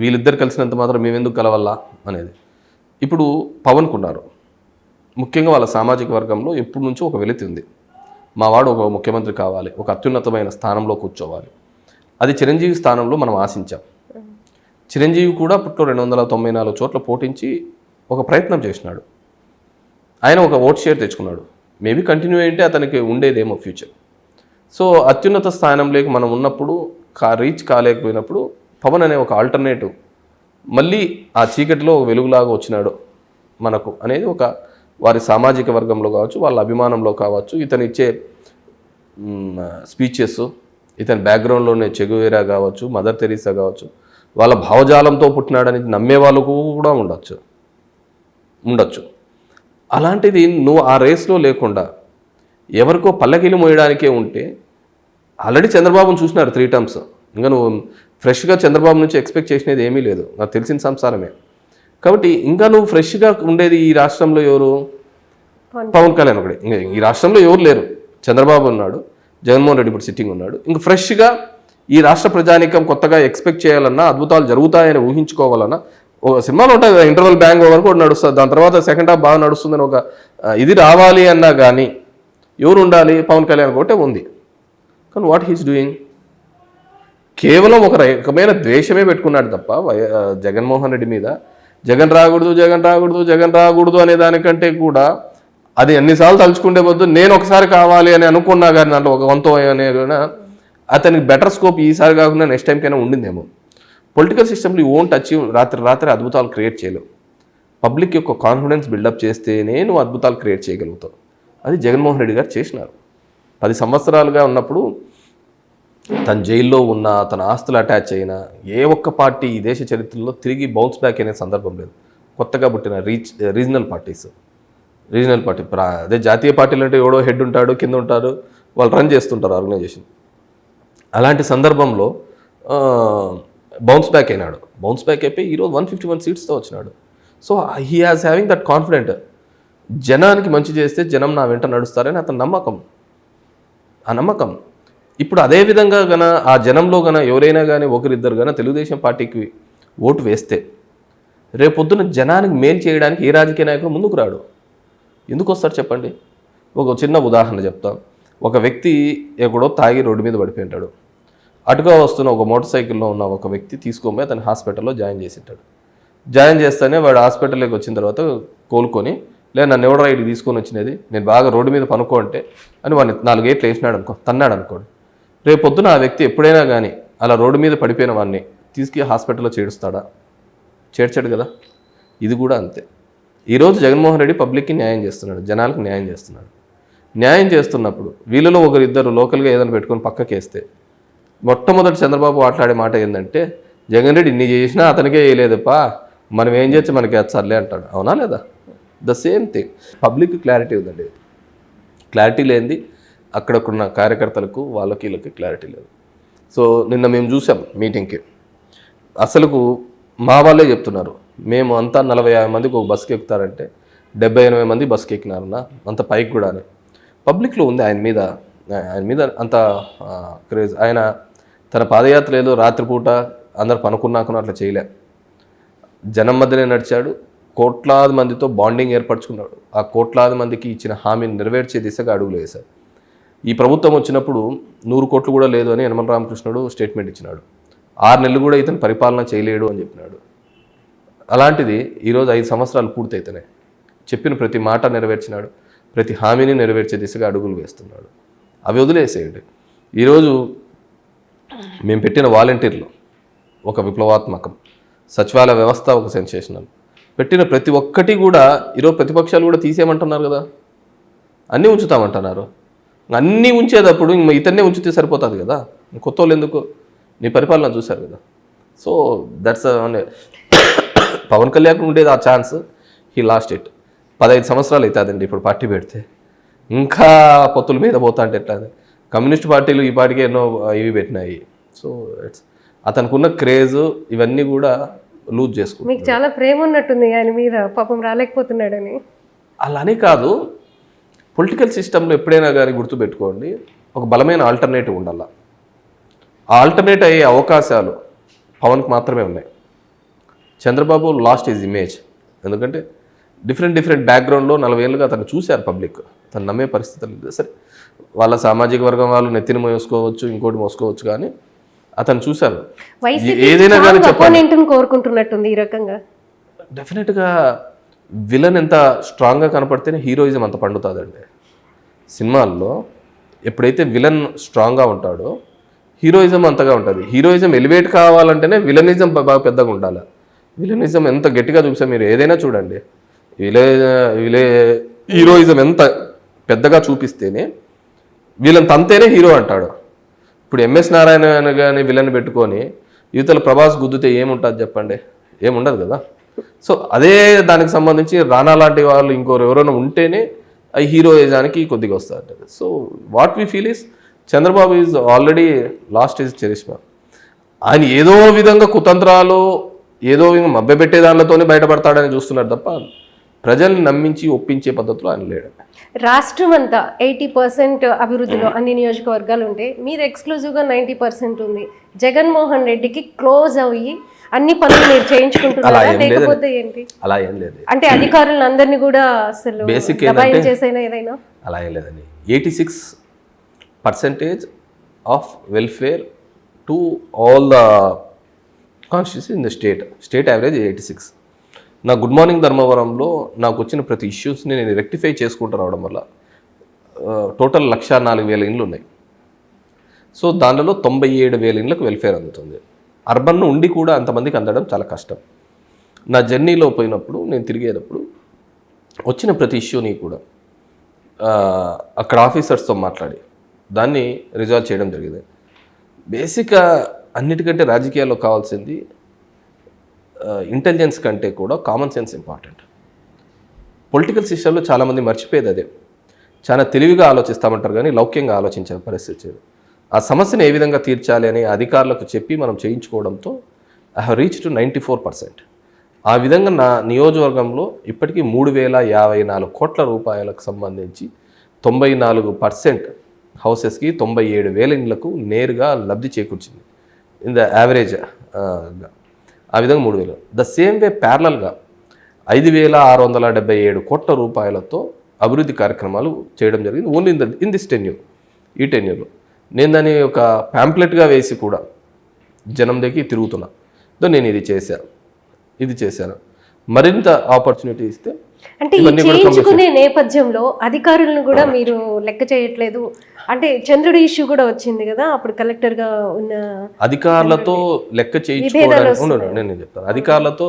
వీళ్ళిద్దరు కలిసినంత మాత్రం మేమెందుకు కలవల్లా అనేది. ఇప్పుడు పవన్కు ఉన్నారు ముఖ్యంగా వాళ్ళ సామాజిక వర్గంలో ఎప్పటి నుంచో ఒక వెలితి ఉంది. మా వాడు ఒక ముఖ్యమంత్రి కావాలి ఒక అత్యున్నతమైన స్థానంలో కూర్చోవాలి. అది చిరంజీవి స్థానంలో మనం ఆశించాం. చిరంజీవి కూడా అప్పట్లో రెండు వందల తొంభై నాలుగు చోట్ల పోటించి ఒక ప్రయత్నం చేసినాడు. ఆయన ఒక ఓట్ షేర్ తెచ్చుకున్నాడు. మేబీ కంటిన్యూ అయితే అతనికి ఉండేదేమో ఫ్యూచర్. సో అత్యున్నత స్థానంలోకి మనం ఉన్నప్పుడు కా రీచ్ కాలేకపోయినప్పుడు పవన్ అనే ఒక ఆల్టర్నేటివ్ మళ్ళీ ఆ చీకటిలో వెలుగులాగా వచ్చినాడు మనకు అనేది ఒక వారి సామాజిక వర్గంలో కావచ్చు వాళ్ళ అభిమానంలో కావచ్చు ఇతను ఇచ్చే స్పీచెస్ ఇతని బ్యాక్గ్రౌండ్లోనే చెగువేరా కావచ్చు మదర్ తెరీసా కావచ్చు వాళ్ళ భావజాలంతో పుట్టినాడని నమ్మే వాళ్ళు కూడా ఉండొచ్చు. ఉండొచ్చు. అలాంటిది నువ్వు ఆ రేస్లో లేకుండా ఎవరికో పల్లకిలు మోయడానికే ఉంటే ఆల్రెడీ చంద్రబాబును చూసినారు త్రీ టర్మ్స్ ఇంకా నువ్వు ఫ్రెష్గా చంద్రబాబు నుంచి ఎక్స్పెక్ట్ చేసినది ఏమీ లేదు. నాకు తెలిసిన సంసారమే. కాబట్టి ఇంకా నువ్వు ఫ్రెష్గా ఉండేది ఈ రాష్ట్రంలో ఎవరు? పవన్ కళ్యాణ్ ఒకడే. ఇంకా ఈ రాష్ట్రంలో ఎవరు లేరు? చంద్రబాబు ఉన్నాడు జగన్మోహన్ రెడ్డి ఇప్పుడు సిట్టింగ్ ఉన్నాడు. ఇంకా ఫ్రెష్గా ఈ రాష్ట్ర ప్రజానీకం కొత్తగా ఎక్స్పెక్ట్ చేయాలన్నా అద్భుతాలు జరుగుతాయని ఊహించుకోవాలన్నా ఒక సినిమాలో ఉంటుంది కదా ఇంటర్వల్ బ్యాంక్ వరకు ఒకటి నడుస్తుంది. దాని తర్వాత సెకండ్ హాఫ్ బాగా నడుస్తుందని ఒక ఇది రావాలి అన్నా కానీ ఎవరు ఉండాలి? పవన్ కళ్యాణ్ ఒకటే ఉంది. కానీ వాట్ హీస్ డూయింగ్ కేవలం ఒక రకమైన ద్వేషమే పెట్టుకున్నాడు తప్ప వై- జగన్మోహన్ రెడ్డి మీద. జగన్ రాకూడదు జగన్ రాకూడదు జగన్ రాకూడదు అనే దానికంటే కూడా అది ఎన్నిసార్లు తలుచుకుంటే వద్దు నేను ఒకసారి కావాలి అని అనుకున్నా కానీ దాంట్లో ఒక వంతో అనే అతనికి బెటర్ స్కోప్ ఈసారి కాకుండా నెక్స్ట్ టైంకైనా ఉండిందేమో. పొలిటికల్ సిస్టమ్లో ఓన్ అచీవ్ రాత్రి రాత్రి అద్భుతాలు క్రియేట్ చేయలేవు. పబ్లిక్ యొక్క కాన్ఫిడెన్స్ బిల్డప్ చేస్తేనే నువ్వు అద్భుతాలు క్రియేట్ చేయగలుగుతావు అది జగన్మోహన్ రెడ్డి గారు చేసినారు. పది సంవత్సరాలుగా ఉన్నప్పుడు తన జైల్లో ఉన్న తన ఆస్తులు అటాచ్ అయినా ఏ ఒక్క పార్టీ ఈ దేశ చరిత్రలో తిరిగి బౌన్స్ బ్యాక్ అనే సందర్భం లేదు. కొత్తగా పుట్టిన reach regional parties regional party ప్రా- అదే జాతీయ పార్టీలు అంటే ఎవడో హెడ్ ఉంటాడు కింద ఉంటారు వాళ్ళు రన్ చేస్తుంటారు ఆర్గనైజేషన్ అలాంటి సందర్భంలో బౌన్స్ బ్యాక్ అయినాడు. బౌన్స్ బ్యాక్ అయిపోయి ఈరోజు వన్ ఫిఫ్టీ వన్ సీట్స్తో వచ్చినాడు. So he has having that confident జనానికి మంచి చేస్తే జనం నా వెంట నడుస్తారని అతని నమ్మకం. ఆ నమ్మకం. ఇప్పుడు అదే విధంగా గన ఆ జనంలో గన ఎవరైనా కానీ ఒకరిద్దరు గన తెలుగుదేశం పార్టీకి ఓటు వేస్తే రేపొద్దున జనానికి మేలు చేయడానికి ఏ రాజకీయ నాయకుడు ముందుకు రాడు? ఎందుకు వస్తారు చెప్పండి? ఒక చిన్న ఉదాహరణ చెప్తాం. ఒక వ్యక్తి ఎక్కడో తాగి రోడ్డు మీద పడిపోయింటాడు అటుగా వస్తున్న ఒక మోటార్ సైకిల్లో ఉన్న ఒక వ్యక్తి తీసుకోమే అతను హాస్పిటల్లో జాయిన్ చేసింటాడు జాయిన్ చేస్తేనే వాడు హాస్పిటల్లోకి వచ్చిన తర్వాత కోలుకొని లేదు నన్ను ఎవడో ఇటు తీసుకొని వచ్చినది? నేను బాగా రోడ్డు మీద పనుకో అంటే అని వాడిని నాలుగేట్లు వేసినాడు అనుకో తన్నాడు అనుకోండి రేపొద్దున ఆ వ్యక్తి ఎప్పుడైనా కానీ అలా రోడ్డు మీద పడిపోయిన వాడిని తీసుకు హాస్పిటల్లో చేరుస్తాడా? చేర్చాడు కదా. ఇది కూడా అంతే. ఈరోజు జగన్మోహన్ రెడ్డి పబ్లిక్కి న్యాయం చేస్తున్నాడు. జనాలకు న్యాయం చేస్తున్నాడు. న్యాయం చేస్తున్నప్పుడు వీళ్ళలో ఒకరిద్దరు లోకల్గా ఏదైనా పెట్టుకొని పక్కకేస్తే మొట్టమొదటి చంద్రబాబు మాట్లాడే మాట ఏంటంటే జగన్ రెడ్డి ఇన్ని చేసినా అతనికే వేయలేదప్పా మనం ఏం చేయొచ్చు మనకి అది అంటాడు. అవునా లేదా? The same thing. Public clarity ఉందండి. క్లారిటీ లేనిది అక్కడకున్న కార్యకర్తలకు వాళ్ళకి వీళ్ళకి క్లారిటీ లేదు. సో నిన్న మేము చూసాం మీటింగ్కి అసలుకు మా వాళ్ళే చెప్తున్నారు మేము అంతా నలభై యాభై మందికి ఒక బస్కి ఎక్కుతారంటే డెబ్బై ఎనభై మంది బస్కి ఎక్కినారన్న అంత పైకి కూడా అని. పబ్లిక్లో ఉంది ఆయన మీద ఆయన మీద అంత క్రేజ్ ఆయన తన పాదయాత్ర ఏదో రాత్రిపూట అందరు పనుకున్నాకను అట్లా చేయలే. జనం మధ్యనే నడిచాడు కోట్లాది మందితో బాండింగ్ ఏర్పరచుకున్నాడు. ఆ కోట్లాది మందికి ఇచ్చిన హామీని నెరవేర్చే దిశగా అడుగులు వేశారు ఈ ప్రభుత్వం వచ్చినప్పుడు నూరు కోట్లు కూడా లేదు అని యనమల రామకృష్ణుడు స్టేట్మెంట్ ఇచ్చినాడు. ఆరు నెలలు కూడా ఇతను పరిపాలన చేయలేడు అని చెప్పినాడు. అలాంటిది ఈరోజు ఐదు సంవత్సరాలు పూర్తయితేనే చెప్పిన ప్రతి మాట నెరవేర్చినాడు ప్రతి హామీని నెరవేర్చే దిశగా అడుగులు వేస్తున్నాడు. అవి వదిలేసేయండి. ఈరోజు మేము పెట్టిన వాలంటీర్లు ఒక విప్లవాత్మకం సచివాలయ వ్యవస్థ ఒక సెన్సేషనల్. పెట్టిన ప్రతి ఒక్కటి కూడా ఈరోజు ప్రతిపక్షాలు కూడా తీసేయమంటున్నారు కదా? అన్నీ ఉంచుతామంటున్నారు. అన్నీ ఉంచేటప్పుడు ఇంక ఇతన్నే ఉంచితే సరిపోతుంది కదా. కొత్త వాళ్ళు ఎందుకు? నీ పరిపాలన చూశారు కదా. సో దట్స్ పవన్ కళ్యాణ్ ఉండేది ఆ ఛాన్స్ హీ లాస్ట్ ఇట్ పదహైదు సంవత్సరాలు అవుతుందండి ఇప్పుడు పార్టీ పెడితే. ఇంకా పొత్తుల మీద పోతా అంటే ఎట్లా? కమ్యూనిస్ట్ పార్టీలు ఈ పార్టీకి ఎన్నో ఇవి పెట్టినాయి. సో ఇట్స్ అతనికి ఉన్న క్రేజ్ ఇవన్నీ కూడా లూజ్ చేసుకుంటారు మీకు చాలా ప్రేమ ఉన్నట్టుంది ఆయన మీద పాపం రాలేకపోతున్నాడని. అలానే కాదు పొలిటికల్ సిస్టంలో ఎప్పుడైనా కానీ గుర్తుపెట్టుకోండి ఒక బలమైన ఆల్టర్నేటివ్ ఉండాల. ఆ ఆల్టర్నేట్ అయ్యే అవకాశాలు పవన్కి మాత్రమే ఉన్నాయి. చంద్రబాబు లాస్ట్ ఈజ్ ఇమేజ్ ఎందుకంటే డిఫరెంట్ డిఫరెంట్ బ్యాక్గ్రౌండ్లో నలభై ఏళ్ళుగా అతను చూశారు పబ్లిక్. తను నమ్మే పరిస్థితి లేదు. సరే వాళ్ళ సామాజిక వర్గం వాళ్ళు నెత్తిన మోసుకోవచ్చు ఇంకోటి మోసుకోవచ్చు కానీ అతను చూశారు. ఏదైనా కానీ కోరుకుంటున్నట్టుంది ఈ రకంగా. డెఫినెట్గా విలన్ ఎంత స్ట్రాంగ్గా కనపడితేనే హీరోయిజం అంత పండుతుందండి. సినిమాల్లో ఎప్పుడైతే విలన్ స్ట్రాంగ్గా ఉంటాడో హీరోయిజం అంతగా ఉంటుంది. హీరోయిజం ఎలివేట్ కావాలంటేనే విలనిజం బాగా పెద్దగా ఉండాలి. విలనిజం ఎంత గట్టిగా చూసా మీరు ఏదైనా చూడండి. విలే విలే హీరోయిజం ఎంత పెద్దగా చూపిస్తేనే వీళ్ళని తంతేనే హీరో అంటాడు. ఇప్పుడు ఎంఎస్ నారాయణ కానీ విలన్ పెట్టుకొని యువతల ప్రభాస్ గుద్దుతే ఏముంటుంది చెప్పండి? ఏముండదు కదా? సో అదే దానికి సంబంధించి రానా లాంటి వాళ్ళు ఇంకోరు ఎవరైనా ఉంటేనే ఆ హీరోయిజానికి కొద్దిగా వస్తారు so what we feel is Chandrababu is already lost is charisma. ఆయన ఏదో విధంగా కుతంత్రాలు ఏదో విధంగా మభ్యపెట్టే దానితోనే బయటపడతాడని చూస్తున్నారు తప్ప ప్రజల్ని నమ్మించి ఒప్పించే పద్ధతిలో ఆయన లేడు. రాష్ట్రం అంతా ఎయిటీ పర్సెంట్ అభివృద్ధిలో అన్ని నియోజకవర్గాలు ఉంటాయి మీరు ఎక్స్క్లూజివ్గా నైంటీ పర్సెంట్ ఉంది. జగన్మోహన్ రెడ్డికి క్లోజ్ అయ్యి అన్ని పనులు మీరు అలా చేయించుకుంటున్నారా. లేకపోతే ఏంటి? అలా ఏం లేదు అంటే అధికారులను అందరినీ కూడా అసలు ఏంటంటే- దబాయించేసైనా ఏదైనా? అలా ఏం లేదండి. Eighty six percentage of welfare to all the constituency in the state state average eighty six నా గుడ్ మార్నింగ్ ధర్మవరంలో నాకు వచ్చిన ప్రతి ఇష్యూస్ని నేను రెక్టిఫై చేసుకుంటూ రావడం వల్ల టోటల్ లక్ష నాలుగు వేల ఇండ్లు ఉన్నాయి. సో దానిలో తొంభై ఏడు వేల ఇండ్లకు వెల్ఫేర్ అందుతుంది. అర్బన్ ఉండి కూడా అంతమందికి అందడం చాలా కష్టం. నా జర్నీలో పోయినప్పుడు నేను తిరిగేటప్పుడు వచ్చిన ప్రతి ఇష్యూని కూడా అక్కడ ఆఫీసర్స్తో మాట్లాడి దాన్ని రిజాల్వ్ చేయడం జరిగింది. బేసిక్గా అన్నిటికంటే రాజకీయాల్లో కావాల్సింది ఇంటెలిజెన్స్ కంటే కూడా కామన్ సెన్స్ ఇంపార్టెంట్. పొలిటికల్ సిస్టంలో చాలామంది మర్చిపోయేది అదే. చాలా తెలివిగా ఆలోచిస్తామంటారు కానీ లౌక్యంగా ఆలోచించే పరిస్థితి ఆ సమస్యను ఏ విధంగా తీర్చాలి అని అధికారులకు చెప్పి మనం చేయించుకోవడంతో I have reach to ninety four percent ఆ విధంగా నా నియోజకవర్గంలో ఇప్పటికీ మూడు వేల యాభై నాలుగు కోట్ల రూపాయలకు సంబంధించి తొంభై నాలుగు పర్సెంట్ హౌసెస్కి తొంభై ఏడు వేల ఇండ్లకు నేరుగా లబ్ధి చేకూర్చింది. ఇన్ ద యావరేజ్ ఆ విధంగా మూడు వేలు. ద సేమ్ వే ప్యారలల్గా ఐదు వేల ఆరు వందల డెబ్బై ఏడు కోట్ల రూపాయలతో అభివృద్ధి కార్యక్రమాలు చేయడం జరిగింది. Only in the in this tenure ఈ టెన్యూర్లో నేను దాన్ని ఒక ప్యాంప్లెట్గా వేసి కూడా జనం దగ్గరికి తిరుగుతున్నా. దో నేను ఇది చేశాను. ఇది చేశాను. మరింత ఆపర్చునిటీ ఇస్తే అంటే చేయించుకునే నేపథ్యంలో అధికారులను కూడా మీరు లెక్క చేయట్లేదు. అంటే చంద్రుడి ఇష్యూ కూడా వచ్చింది కదా అప్పుడు కలెక్టర్గా ఉన్న అధికారులతో లెక్క చేయించుకోవడానికి నేను చెప్తాను. అధికారులతో